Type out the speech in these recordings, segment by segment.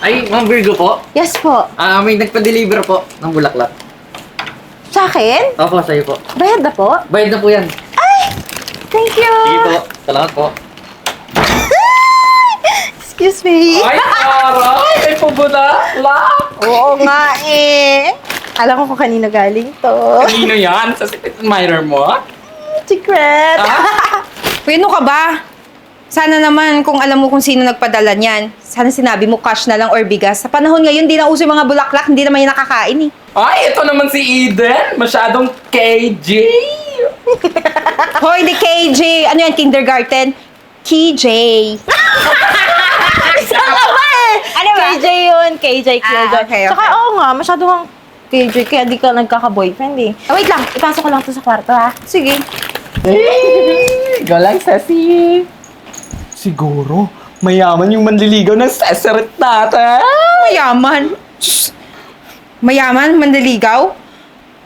Ay, Ma'am Virgo po. Yes po. Ah, may nagpa-deliver po ng bulaklak. Sa akin? Opo, sa'yo po. Bayad na po? Bayad na po yan. Thank you! Sige po. Salamat po. Excuse me. Ay, aray! May pabulaklak! Oo nga eh. Alam ko kung kanino galing to. Kanino yan? Sa secret admirer mo? Secret. Ah? Ano ka ba? Sana naman kung alam mo kung sino nagpadala niyan. Sana sinabi mo cash na lang or bigas. Sa panahon ngayon, di na uso yung mga bulaklak, hindi naman yung nakakain eh. Ay, ito naman si Eden. Masyadong KJ. Hoy, di KJ! Ano yan, kindergarten? KJ. Ano ba? KJ yun. KJ Ah, Kildon. okay, okay. Tsaka oo nga, masyado kang KJ kaya di ka nagkaka-boyfriend eh. Oh, wait lang, ipasok ko lang to sa kwarto ha. Sige. Hey, go lang, Ceci. Siguro, mayaman yung manliligaw ng Cesaret natin. Mayaman. Sus. Mayaman, mandaligaw?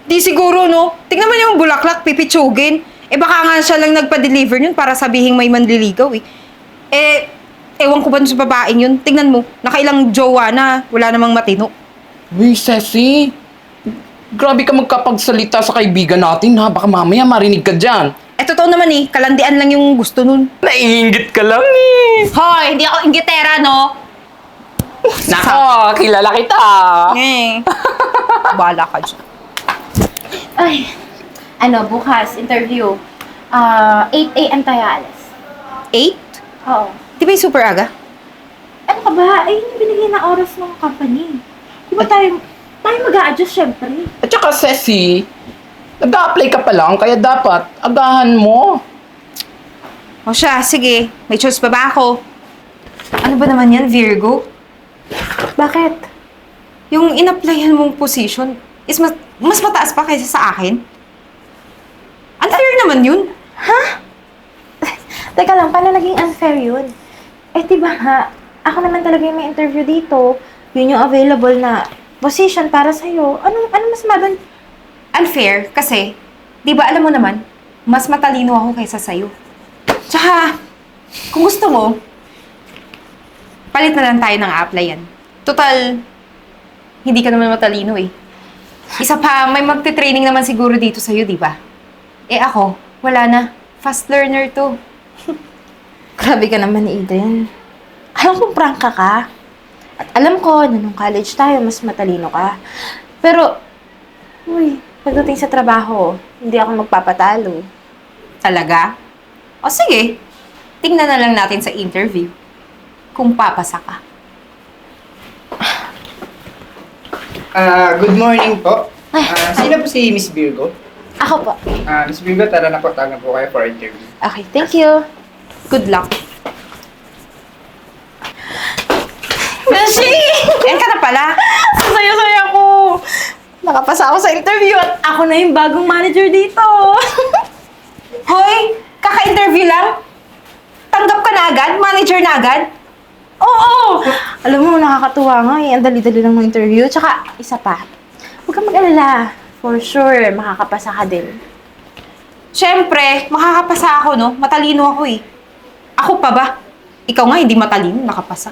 Di siguro, no? Tingnan mo yung bulaklak, pipitsugin. Eh baka nga siya lang nagpa-deliver yun para sabihing may manliligaw eh. Eh, ewan ko ba sa babaeng yun? Tingnan mo, nakailang jowa na, wala namang matino. Uy, Ceci. Grabe ka magkapagsalita sa kaibigan natin ha. Baka mamaya marinig ka dyan. Eh, totoo naman eh, kalandian lang yung gusto nun. Naiingit ka lang eh. Hoy, hindi ako inggitera, no? Nako, kilala kita. Eh. Bala ka dyan. Ay, ano, bukas, interview. Ah, 8 a.m. tayo alis. Eight? Oo. Di ba yung super aga? Ano ka ba? Ay, yung binigay na oras ng company. Di ba tayo, tayo mag-a-adjust syempre. At saka, Ceci, nag-a-apply ka pa lang, kaya dapat agahan mo. O siya, sige. May choice pa ba ako? Ano ba naman yan, Virgo? Bakit? Yung in-applyan mong position is mas, mas mataas pa kaysa sa akin? Unfair naman yun. Teka lang, paano naging unfair yun? Eh, di ba nga, ako naman talaga yung may interview dito. Yun yung available na position para sa'yo. Ano, ano mas madan? Unfair kasi, di ba alam mo naman, mas matalino ako kaysa sa'yo. Tsaka, kung gusto mo, palit na lang tayo ng applyan. Total, hindi ka naman matalino eh. Isa pa, may magte-training naman siguro dito sa'yo, di ba? Eh ako, wala na. Fast learner to. Grabe ka naman, Eden. Alam kong prangka ka. At alam ko na nung college tayo, mas matalino ka. Pero, uy, pagdating sa trabaho, hindi ako magpapatalo. Talaga? O sige, tingnan na lang natin sa interview kung papasa ka. Ah, good morning po. Ah, sino po si Miss Virgo? Ako po. Ah, Miss Virgo, tara na po, tagan po kayo for interview. Okay, thank you. Good luck. Beshi! Yan ka na pala. Saya-saya ko! Nakapasa ako sa interview at ako na yung bagong manager dito. Hoy, kaka-interview lang? Tanggap ka na agad? Manager na agad? Oo! Alam mo, nakakatuwa nga eh. Ang dali-dali lang ng interview. Tsaka, isa pa. Huwag kang mag-alala. For sure, makakapasa ka din. Siyempre, makakapasa ako, no? Matalino ako eh. Ako pa ba? Ikaw nga, hindi matalino, nakapasa.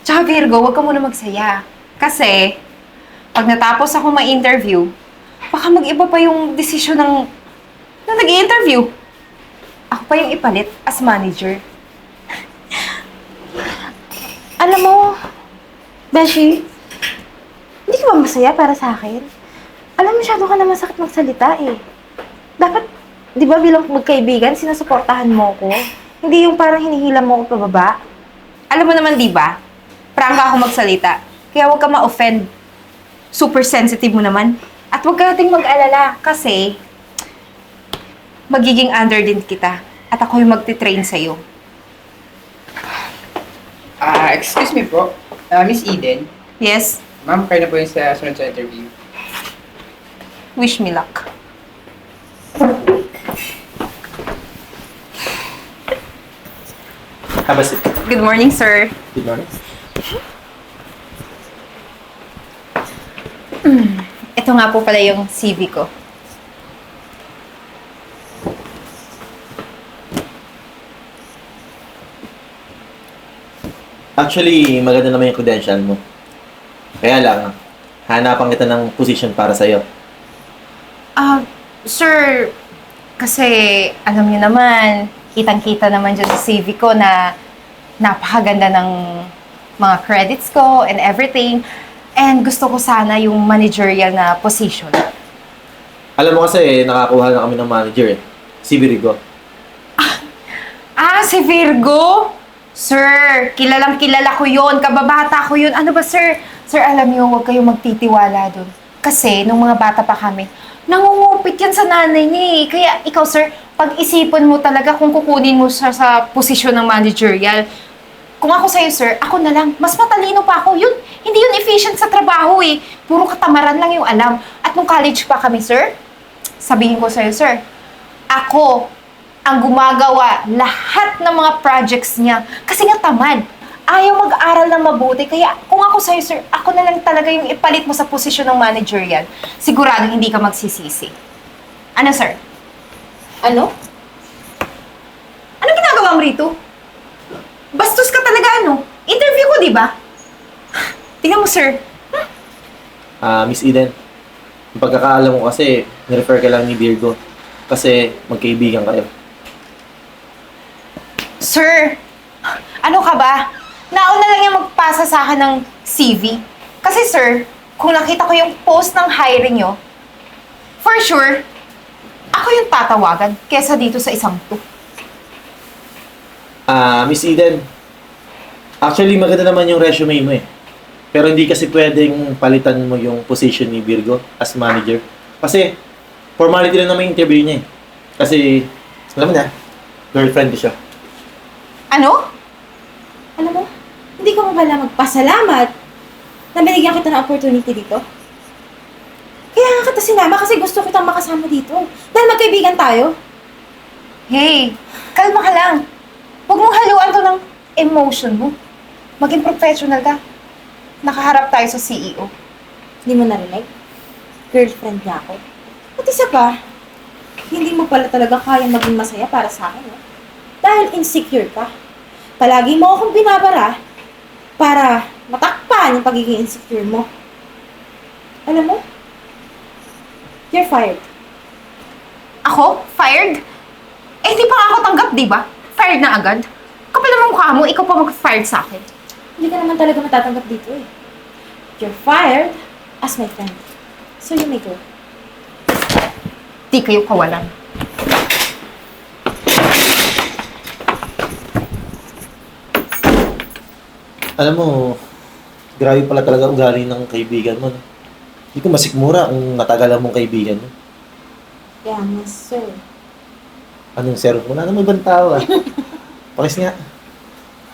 Tsaka Virgo, huwag ka muna magsaya. Kasi, pag natapos ako ma-interview, baka mag-iba pa yung desisyon ng, ng nag interview Ako pa yung ipalit as manager. Alam mo, Beshi, hindi ka ba masaya para sa akin? Alam mo, masyado ka na masakit magsalita eh. Dapat, di ba bilang magkaibigan, sinusuportahan mo ko? Hindi yung parang hinihila mo ko pababa. Alam mo naman, di ba? Prangka ako magsalita. Kaya huwag ka ma-offend. Super sensitive mo naman. At huwag ka nating mag-alala kasi magiging under din kita. At ako yung magti-train sa'yo. Ah, excuse me po. Ah, Miss Eden, Yes? ma'am, kayo na po yung sa sunod sa interview. Wish me luck. Have a seat. Good morning, sir. Good morning. Ito nga po pala yung CV ko. Actually, maganda naman yung credential mo. Kaya lang, hanapan kita ng position para sa'yo. Ah, sir, kasi alam niyo naman, kitang-kita naman dyan sa CV ko na napakaganda ng mga credits ko and everything. And gusto ko sana yung managerial na position. Alam mo kasi, nakakuha na kami ng manager eh. Si Virgo. Ah, si Virgo? Sir, kilalang kilala ko yon, kababata ko yun. Ano ba, sir? Sir, alam niyo, huwag kayong magtitiwala doon. Kasi, nung mga bata pa kami, nangungupit yan sa nanay niya eh. Kaya ikaw, sir, pag-isipan mo talaga kung kukunin mo siya sa posisyon ng managerial. Kung ako sa'yo, sir, ako na lang. Mas matalino pa ako. Yun, hindi yun efficient sa trabaho eh. Puro katamaran lang yung alam. At nung college pa kami, sir, sabihin ko sa'yo, sir, ako ang gumagawa lahat ng mga projects niya. Kasi nga tamad. Ayaw mag-aral ng mabuti. Kaya kung ako sa'yo, sir, ako na lang talaga yung ipalit mo sa posisyon ng managerial. Siguradong hindi ka magsisisi. Ano, sir? Ano? Ano ginagawa mo rito? Bastos ka talaga, ano? Interview ko, di ba? Tingnan mo, sir. Ah, Miss Eden, yung pagkakaalam mo kasi, nirefer ka lang ni Virgo. Kasi magkaibigan kayo. Sir, ano ka ba? Nauna lang yung magpasa sa akin ng CV. Kasi sir, kung nakita ko yung post ng hiring nyo, for sure, ako yung tatawagan kesa dito sa isang to. Ah, Miss Eden, actually maganda naman yung resume mo eh. Pero hindi kasi pwedeng palitan mo yung position ni Virgo as manager. Kasi, formality lang naman yung interview niya eh. Kasi, alam mo na, girlfriend ko siya. Ano? Alam mo, hindi ko mo pala magpasalamat na binigyan kita ng opportunity dito. Kaya nga kita sinama kasi gusto kitang makasama dito. Dahil magkaibigan tayo. Hey, kalma ka lang. Huwag mong haluan to ng emotion mo. Maging professional ka. Nakaharap tayo sa CEO. Hindi mo narinig? Girlfriend niya ako. At isa pa, hindi mo pala talaga kaya maging masaya para sa akin, no? Dahil insecure ka. Palagi mo akong binabara para matakpan yung pagiging insecure mo. Alam mo, you're fired. Ako? Fired? Eh, di pa ako tanggap, di ba? Fired na agad. Kapal naman mukha mo, ikaw pa mag-fired sa akin. Hindi ka naman talaga matatanggap dito eh. You're fired as my friend. So you may go. Di kayo kawalan. Alam mo, grabe pala talaga ugali ng kaibigan mo. No? Hindi ko masikmura kung natagalan mong kaibigan mo. Kaya mas sir. Anong sir? Wala naman ibang tao ah. Pakis nga.